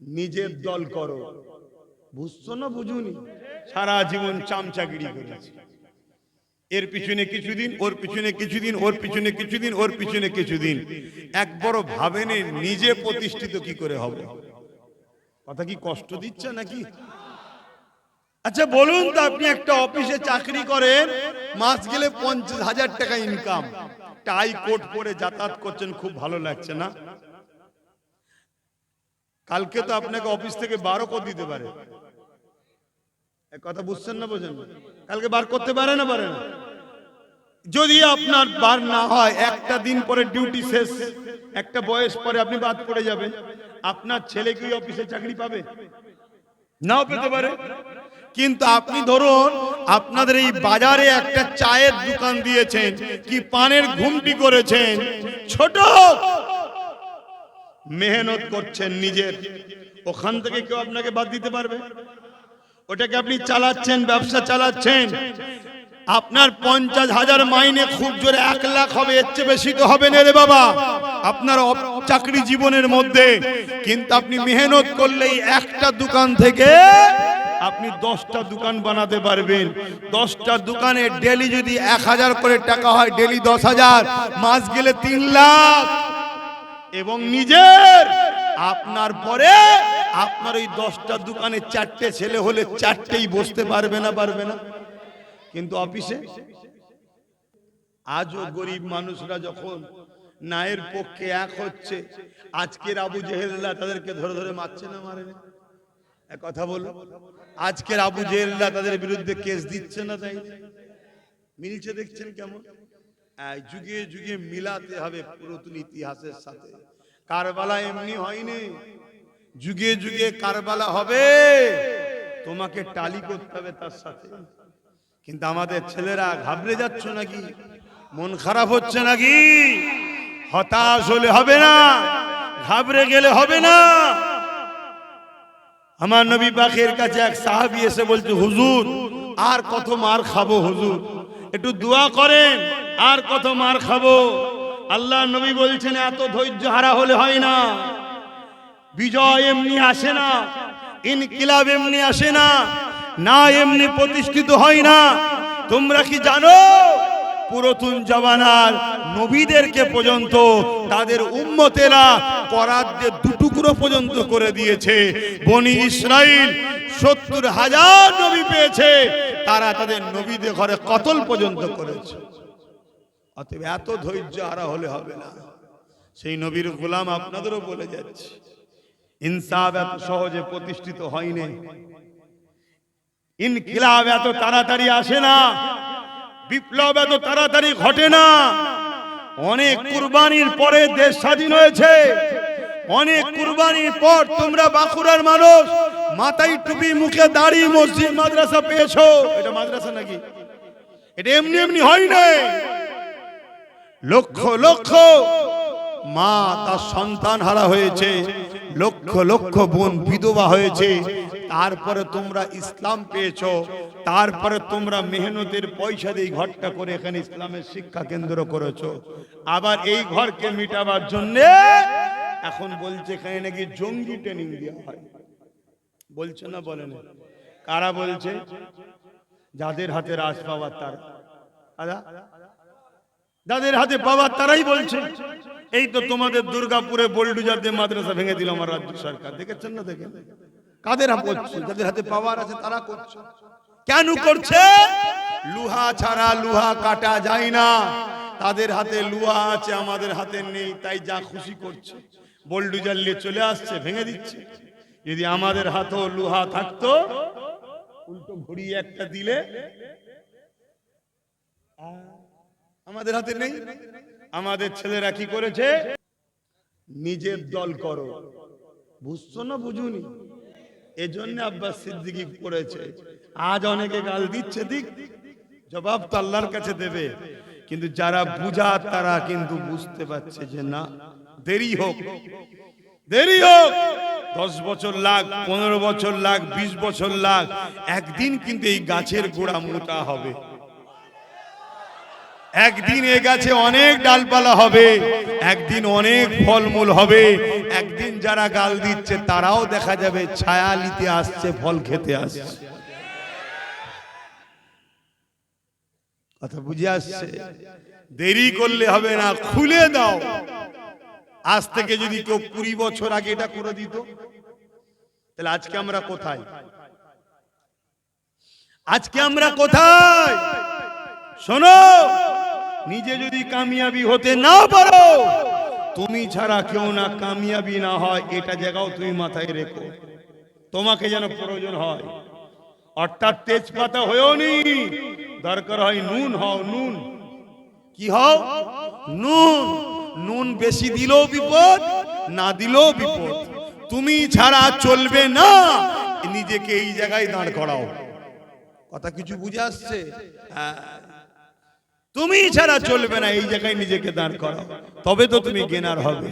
নিজের দল করো। বুঝছ না বুঝুনি? সারা জীবন চামচাগিরি করেছে এর পিছনে কিছুদিন ওর পিছনে কিছুদিন ওর পিছনে কিছুদিন ওর পিছনে কিছুদিন। এক বড় ভাবেনে নিজে প্রতিষ্ঠিত কি করে হবে? কথা কি কষ্ট দিচ্ছে নাকি? আচ্ছা বলুন তো আপনি একটা অফিসে চাকরি করেন মাস গেলে পঞ্চাশ হাজার টাকা ইনকাম টাই কোট পরে যাতায়াত করছেন খুব ভালো লাগছে না? কালকে তো আপনাকে অফিস থেকে বারো করে দিতে পারে। কথা বুঝছেন না বোঝেন? কালকে বার করতে পারে না পারে না? যদি আপনার বার না হয়, একটা দিন পরে ডিউটি শেষ, একটা বয়স পরে আপনি বাদ পড়ে যাবেন। আপনার ছেলে কি অফিসে চাকরি পাবে? নাও পেতে পারে। কিন্তু আপনি ধরুন, আপনাদের এই বাজারে একটা চায়ের দোকান দিয়েছেন, কি পানের ঘুমটি করেছেন? ছোট মেহনত করছেন নিজের। ওখান থেকে কেউ আপনাকে বাদ দিতে পারবে? ওটাকে আপনি চালাচ্ছেন, ব্যবসা চালাচ্ছেন। আপনার পঞ্চাশ হাজার মাইনে খুব জোরে এক লাখ হবে, এর চেয়ে বেশি তো হবে না রে বাবা। আপনার চাকরি জীবনের মধ্যে। কিন্তু আপনি মেহনত করলেই একটা দোকান থেকে আপনি দশটা দোকান বানাতে পারবেন। দশটা দোকানে ডেলি যদি এক হাজার করে টাকা হয়, ডেলি দশ হাজার। মাস গেলে তিন লাখ। এবং নিজের, আপনার পরে আপনার ওই দশটা দোকানে চারটে ছেলে হলে চারটেই বসতে পারবে না পারবে না। কিন্তু অফিসে আজও গরিব মানুষরা যখন নায়ের পক্ষে এক হচ্ছে, আজকের আবু জেহেল্লা তাদেরকে ধরে ধরে মারছে না, মারে কথা বলো আজকের আবু জেহেল্লা তাদের বিরুদ্ধে কেস দিচ্ছে না তাই? মিলছে দেখছেন কেমন? যুগে যুগে মিলাতে হবে পুরাতন ইতিহাসের সাথে। কারবালা এমনি হয়নি। যুগে যুগে কারবালা হবে। তোমাকে টালি করতে হবে তার সাথে। কিন্তু আমাদের ছেলেরা ঘাবড়ে যাচ্ছ নাকি? মন খারাপ হচ্ছে নাকি? হতাশ হলে হবে না। ঘাবড়ে গেলে হবে না। আমার নবী পাখের কাছে এক সাহাবি এসে বলছে, হুজুর, আর কত মার খাব হুজুর? একটু দোয়া করেন। আর কত মার খাব? আল্লাহ নবী বলছেন, এত ধৈর্য হারা হলে হয় না। বিজয় এমনি আসে না, ইনকিলাব এমনি আসে না না এমনি প্রতিষ্ঠিত হয় না। তোমরা কি জানো, পুরাতন জমানার নবীদেরকে পর্যন্ত, তাদের উম্মতেরা করাতদের দুটুকরো পর্যন্ত করে দিয়েছে। বনি ইসরাইল সত্তর হাজার নবী পেয়েছে, তারা তাদের নবীদের ঘরে কতল পর্যন্ত করেছে। অতএব এত ধৈর্য হারা হলে হবে না। সেই নবীর গোলাম আপনাদেরও বলে যাচ্ছে, ইনসাফ এত সহজে প্রতিষ্ঠিত হয়নি। ইনকিলাব এত তাড়াতাড়ি আসে না, বিপ্লব এত তাড়াতাড়ি ঘটে না। অনেক কুরবানির পরে দেশ স্বাধীন হয়েছে, অনেক কুরবানির পর তোমরা বাঁকুড়ার মানুষ, মাথায় টুপি, মুখে দাড়ি, মসজিদ, মাদ্রাসা পেয়েছ। এটা মাদ্রাসা নাকি? এটা এমনি এমনি হয় নাই। লক্ষ লক্ষ মা তার সন্তান হারা হয়েছে লক্ষ লক্ষ বোন বিধবা হয়েছে। তারপরে তোমরা ইসলাম পেয়েছ তারপরে তোমরা মেহনতের পয়সা দিয়ে ঘরটা করে এখানে ইসলামের শিক্ষা কেন্দ্র করেছ। আবার এই ঘরকে মিটাবার জন্য এখন বলছে এখানে নাকি জঙ্গি ট্রেনিং দেওয়া হয়। বলছে না বলে না কারা বলছে? যাদের হাতে রাজ পাওয়ার তারা। যাদের হাতে পাওয়ার তারাই বলছে, এই তো তোমাদের দুর্গাপুরে বল্ডুজারদের মাদ্রাসা ভেঙে দিল আমার রাজ্য সরকার। দেখেছেন না দেখেন? কাদের করছে যাদের হাতে পাওয়ার আছে তারা করছে। কেন করছে? লুহা ছাড়া লুহা কাটা যায় না। তাদের হাতে লুহা আছে, আমাদের হাতে নেই, তাই যা খুশি করছে। বল্ডুজার নিয়ে চলে আসছে, ভেঙে দিচ্ছে। যদি আমাদের হাতেও লুহা থাকতো, উল্টো ঘুরিয়ে একটা দিলে আমাদের হাতে নেই? আমাদের ছেলেরা কি করেছে? নিজের দল করো। বুঝছ না বুঝুনি? এজন্য আব্বাস সিদ্দিকি করেছে। আজ অনেকে গাল দিচ্ছে দিক জবাব তো আল্লাহর কাছে দেবে। কিন্তু যারা বুঝা, তারা কিন্তু বুঝতে পারছে যে না, দেরি হোক। দেরি হোক! দশ বছর লাগ, পনেরো বছর লাগ, বিশ বছর লাগ, একদিন কিন্তু এই গাছের গোড়া মোটা হবে। একদিন এ গাছে অনেক ডালপালা হবে, একদিন অনেক ফলমূল হবে। একদিন যারা গাল দিচ্ছে তারাও দেখা যাবে ছায়া নিতে আসছে, ফল খেতে আসছে। কথা বুঝে আসছে? দেরি করলে হবে না, খুলে দাও। আজ থেকে যদি কেউ কুড়ি বছর আগে এটা করে দিত, তাহলে আজকে আমরা কোথায়? আজকে আমরা কোথায়? শোনো! নিজে যদি কামিয়াবি হতে না পারো, তুমি ছাড়া কেউ না কামিয়াবি না হয়, এটা জায়গাও তুমি মাথায় রেখো। তোমাকে যেন প্রয়োজন হয়। অর্থাৎ তেজপাতা হয়েও নি, দরকার হয় নুন, হও নুন। কি হও? নুন। নুন বেশি দিলেও বিপদ, না দিলেও বিপদ। তুমি ছাড়া চলবে না, নিজেকে এই জায়গায় দাঁড় করাও। কথা কিছু বুঝে আসছে? হ্যাঁ। তুমি ছাড়া চলবে না এই জায়গায় নিজেকে দাঁড় করো তবে তো তুমি গেনার হবে।